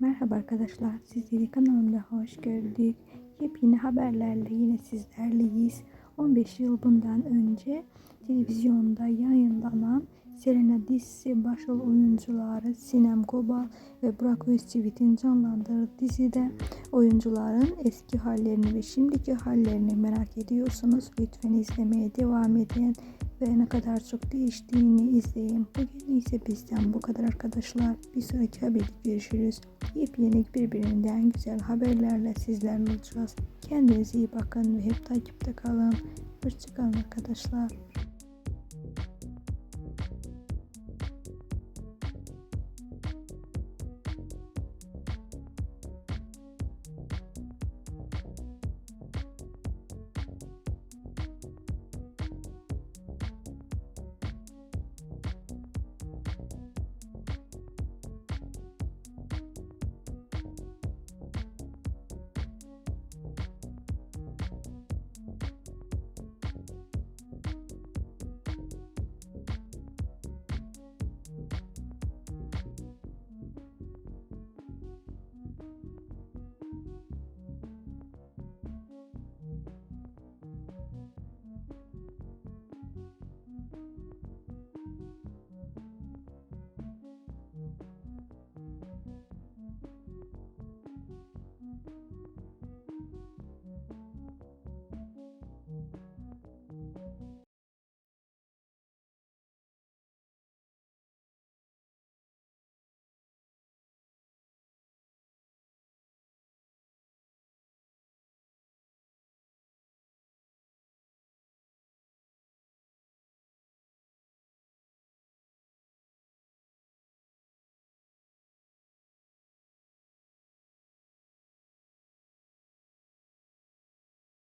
Merhaba arkadaşlar, sizleri kanalımda hoş gördük. Yepyeni haberlerle yine sizlerleyiz. 15 yıl bundan önce televizyonda yayınlanan Selena dizisi başrol oyuncuları Sinem Kobal ve Burak Özçivit'in canlandırdığı dizide oyuncuların eski hallerini ve şimdiki hallerini merak ediyorsanız lütfen izlemeye devam edin ve ne kadar çok değiştiğini izleyin. Bugün ise bizden bu kadar arkadaşlar. Bir sonraki haberde görüşürüz. Yepyeni birbirinden güzel haberlerle sizlerle olacağız. Kendinize iyi bakın ve hep takipte kalın. Hoşçakalın arkadaşlar.